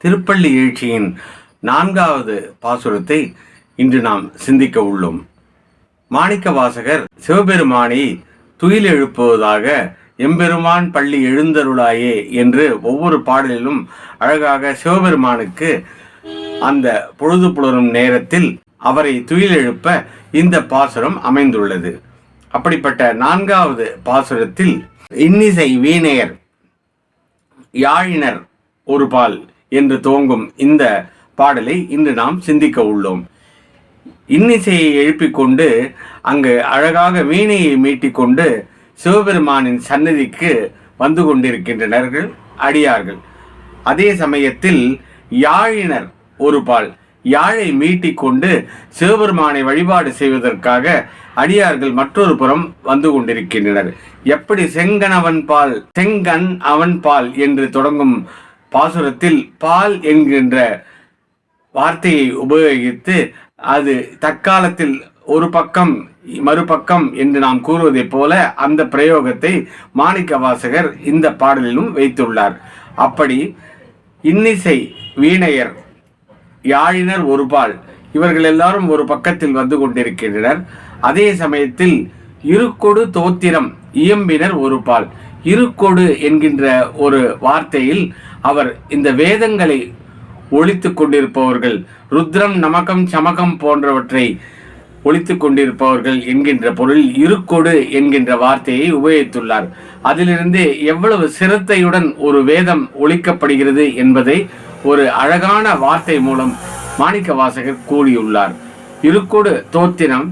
திருப்பள்ளி எழுச்சியின் நான்காவது பாசுரத்தை இன்று நாம் சிந்திக்க உள்ளோம். மாணிக்க வாசகர் சிவபெருமானை துயில் எழுப்புவதாக எம்பெருமான் பள்ளி எழுந்தருளாயே என்று ஒவ்வொரு பாடலிலும் அழகாக சிவபெருமானுக்கு அந்த பொழுது புலரும் நேரத்தில் அவரை துயில் எழுப்ப இந்த பாசுரம் அமைந்துள்ளது. அப்படிப்பட்ட நான்காவது பாசுரத்தில் இன்னிசை வீணையர் யாழினர் ஒரு பால் என்று துவங்கும் இந்த பாடலை இன்று நாம் சிந்திக்க உள்ளோம். இன்னிசையை எழுப்பிக் கொண்டு அங்கு அழகாக வீணையை மீட்டிக்கொண்டு சிவபெருமானின் சன்னதிக்கு வந்து கொண்டிருக்கின்றனர்கள் அடியார்கள். அதே சமயத்தில் யாழினர் ஒரு பால் யாழை மீட்டிக்கொண்டு சிவபெருமானை வழிபாடு செய்வதற்காக அடியார்கள் மற்றொரு புறம் வந்து கொண்டிருக்கின்றனர். எப்படி செங்கனவன் பால் செங்கன் அவன் பால் என்று தொடங்கும் பாசுரத்தில் பால் என்கின்ற வார்த்தையை உபயோகித்து அது தற்காலத்தில் ஒரு பக்கம் மறுபக்கம் என்று நாம் கூறுவதைப் போல அந்த பிரயோகத்தை மாணிக்க வாசகர் இந்த பாடலிலும் வைத்துள்ளார். அப்படி இன்னிசை வீணையர் யாழினர் ஒருபால் இவர்கள் எல்லாரும் ஒரு பக்கத்தில் வந்து கொண்டிருக்கின்றனர். அதே சமயத்தில் இருக்கொடு தோத்திரம் இயம்பினர் ஒரு பால் இருக்கொடு என்கின்ற ஒரு வார்த்தையில் அவர் இந்த வேதங்களை ஒழித்து கொண்டிருப்பவர்கள் ருத்ரம் நமகம் சமகம் போன்றவற்றை ஒழித்து கொண்டிருப்பவர்கள் என்கின்ற பொருள் இருக்கொடு என்கின்ற வார்த்தையை உபயோகித்துள்ளார். அதிலிருந்து எவ்வளவு சிரத்தையுடன் ஒரு வேதம் ஒழிக்கப்படுகிறது என்பதை ஒரு அழகான வார்த்தை மூலம் மாணிக்க வாசகர் கூறியுள்ளார். இருக்கொடு தோத்தினம்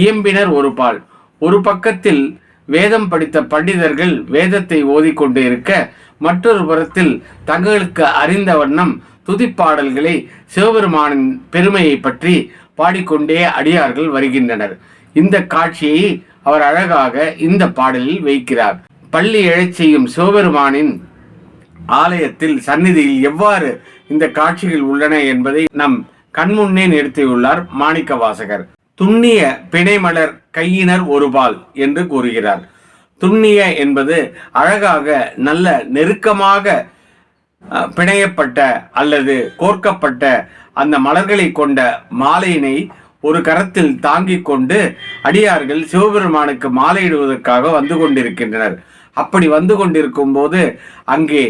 இயம்பினர் ஒரு பால் ஒரு பக்கத்தில் வேதம் படித்த பண்டிதர்கள் வேதத்தை ஓதிக்கொண்டு இருக்க மற்றொரு புறத்தில் தங்களுக்கு அறிந்த வண்ணம் துதிப்பாடல்களை சிவபெருமானின் பெருமையை பற்றி பாடிக்கொண்டே அடியார்கள் வருகின்றனர். இந்த காட்சியை அவர் அழகாக இந்த பாடலில் வைக்கிறார். பள்ளி எழச் செய்யும் சிவபெருமானின் ஆலயத்தில் சந்நிதியில் எவ்வாறு இந்த காட்சிகள் உள்ளன என்பதை நம் கண்முன்னே நிறுத்தியுள்ளார் மாணிக்க வாசகர் துண்ணிய பிணைமலர் கையினர் ஒருபால் என்று கூறுகிறார். துண்ணிய என்பது அழகாக நல்ல நெருக்கமாக பிணையப்பட்ட அல்லது கோர்க்கப்பட்ட அந்த மலர்களை கொண்ட மாலையினை ஒரு கரத்தில் தாங்கிக் கொண்டு அடியார்கள் சிவபெருமானுக்கு மாலையிடுவதற்காக வந்து கொண்டிருக்கின்றனர். அப்படி வந்து கொண்டிருக்கும் போது அங்கே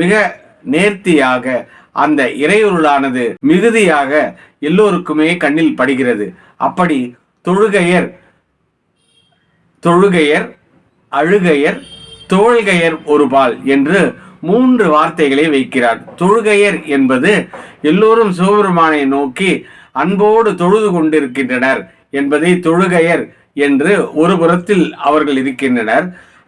மிக நேர்த்தியாக அந்த இறையுருளானது மிகுதியாக எல்லோருக்குமே கண்ணில் படுகிறது. அப்படி தொழுகையர் தொழுகையர் அழுகையர் தோள்கையர் ஒருபால் என்று மூன்று வார்த்தைகளை வைக்கிறார். தொழுகையர் என்பது எல்லோரும் சிவபெருமானை நோக்கி அன்போடு தொழுது கொண்டிருக்கின்றனர் என்பதை தொழுகையர் என்று ஒரு புறத்தில் அவர்கள் இருக்கின்றனர்.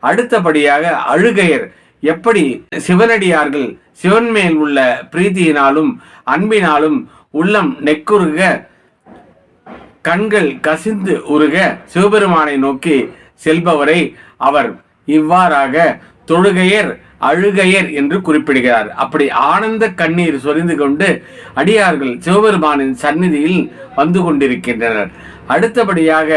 அடுத்தபடியாக அழுகையர் எப்படி சிவனடியார்கள் சிவன் மேல் உள்ள பிரீத்தியினாலும் அன்பினாலும் உள்ளம் நெக்குருக கண்கள் கசிந்து உருக சிவபெருமானை நோக்கி செல்பவரை அவர் இவ்வாறாக தொழுகையர் அழுகையர் என்று குறிப்பிடுகிறார். அப்படி ஆனந்த கண்ணீர் சொரிந்து கொண்டு அடியார்கள் சிவபெருமானின் சந்நிதியில் வந்து கொண்டிருக்கின்றனர். அடுத்தபடியாக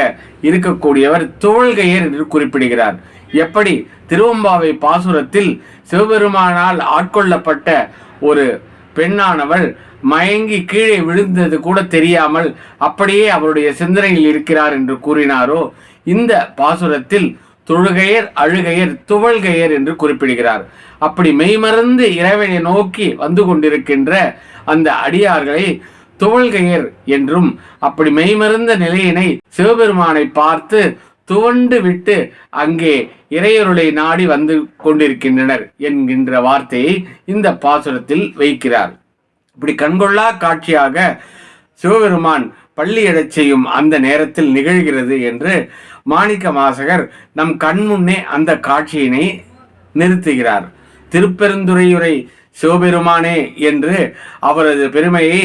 இருக்கக்கூடியவர் தோள்கையர் என்று குறிப்பிடுகிறார். எப்படி? திருவம்பாவை பாசுரத்தில் சிவபெருமானால் ஆட்கொள்ளப்பட்ட ஒரு பெண்ணானவள் மயங்கி கீழே விழுந்தது கூட தெரியாமல் அப்படியே அவருடைய சிந்தனையில் இருக்கிறார் என்று கூறினாரோ இந்த பாசுரத்தில் தொழுகையர் அழுகையர் துவள்கையர் என்று குறிப்பிடுகிறார். அப்படி மெய்மறந்து இறைவனை நோக்கி வந்து கொண்டிருக்கின்ற அந்த அடியார்களை துவள்கையர் என்றும் அப்படி மெய்மறந்த நிலையினை சிவபெருமானை பார்த்து துவண்டு விட்டு அங்கே இறையருளை நாடி வந்து கொண்டிருக்கின்றனர் என்கின்ற வார்த்தையை இந்த பாசுரத்தில் வைக்கிறார். இப்படி கண்கொள்ளா காட்சியாக சிவபெருமான் பள்ளி எழச் செய்யும் அந்த நேரத்தில் நிகழ்கிறது என்று மாணிக்க வாசகர் நம் கண்முன்னே அந்த காட்சியினை நிறுத்துகிறார். திருப்பெருந்துறையுரை சிவபெருமானே என்று அவரது பெருமையை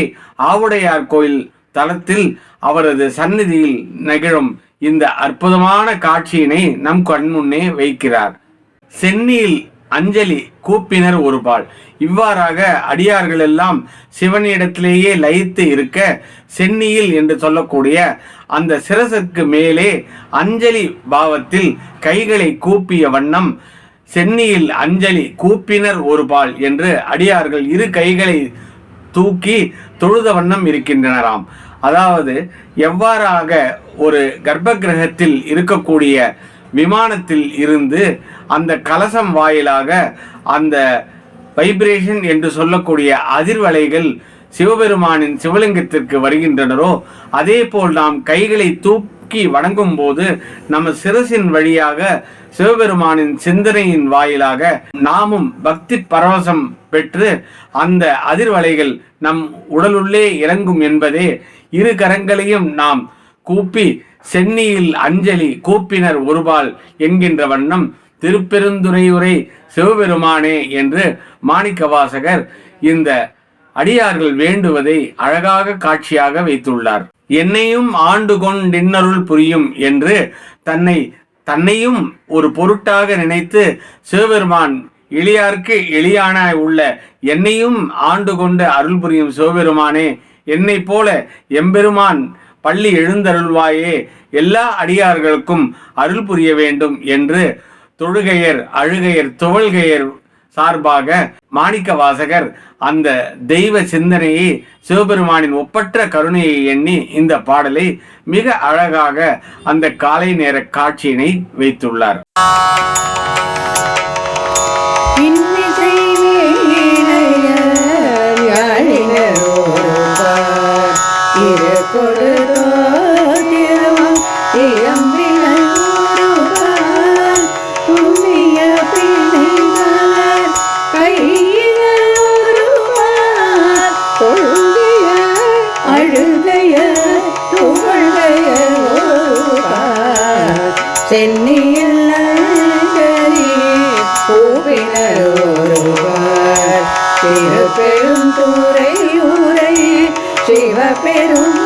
ஆவுடையார் கோயில் தலத்தில் அவரது சந்நிதியில் நிகழும் இந்த அற்புதமான காட்சியினை நம் கண்முன்னே வைக்கிறார். சென்னியில் அஞ்சலி கூப்பினர் ஒரு பால். இவ்வாறாக அடியார்கள் எல்லாம் சிவனிடத்திலேயே லயித்து இருக்க சென்னியில் என்று சொல்லக்கூடிய அந்த சிரசுக்கு மேலே அஞ்சலி பாவத்தில் கைகளை கூப்பிய வண்ணம் சென்னியில் அஞ்சலி கூப்பினர் ஒரு பால் என்று அடியார்கள் இரு கைகளை தூக்கி தொழுத வண்ணம் இருக்கின்றனராம். அதாவது எவ்வாறாக ஒரு கர்ப்ப கிரகத்தில் இருக்கக்கூடிய விமானத்தில் இருந்து அந்த கலசம் வாயிலாக அந்த வைப்ரேஷன் என்று சொல்லக்கூடிய அதிர்வலைகள் சிவபெருமானின் சிவலிங்கத்திற்கு வருகின்றனரோ அதே போல் நாம் கைகளை தூக்கி வணங்கும் போது நம்ம சிரசின் வழியாக சிவபெருமானின் சிந்தனையின் வாயிலாக நாமும் பக்தி பரவசம் பெற்று அந்த அதிர்வலைகள் நம் உடலுள்ளே இறங்கும் என்பதே இரு கரங்களையும் நாம் கூப்பி சென்னியில் அஞ்சலி கூப்பினர் ஒருபால் என்கின்ற வண்ணம் திருப்பெருந்துறையுரை சிவபெருமானே என்று மாணிக்கவாசகர் இந்த அடியார்கள் வேண்டுவதை அழகாக காட்சியாக வைத்துள்ளார். என்னையும் ஆண்டு கொண்டின்னருள் புரியும் என்று தன்னை தன்னையும் ஒரு பொருட்டாக நினைத்து சிவபெருமான் எளியார்க்கு எளியானாய் உள்ள என்னையும் ஆண்டு கொண்டு அருள் புரியும் சிவபெருமானே என்னை போல எம்பெருமான் பள்ளி எழுந்தருள்வாயே. எல்லா அடியார்களுக்கும் அருள் புரிய வேண்டும் என்று தொழுகையர் அழுகையர் துவள்கையர் சார்பாக மாணிக்க வாசகர் அந்த தெய்வ சிந்தனையை சிவபெருமானின் ஒப்பற்ற கருணையை எண்ணி இந்த பாடலை மிக அழகாக அந்த காலை நேர காட்சியினை வைத்துள்ளார். சென்னியில் நல்கரி பூவினர் ஒருவர் திருப்பெரும் துறை சிவபெரும்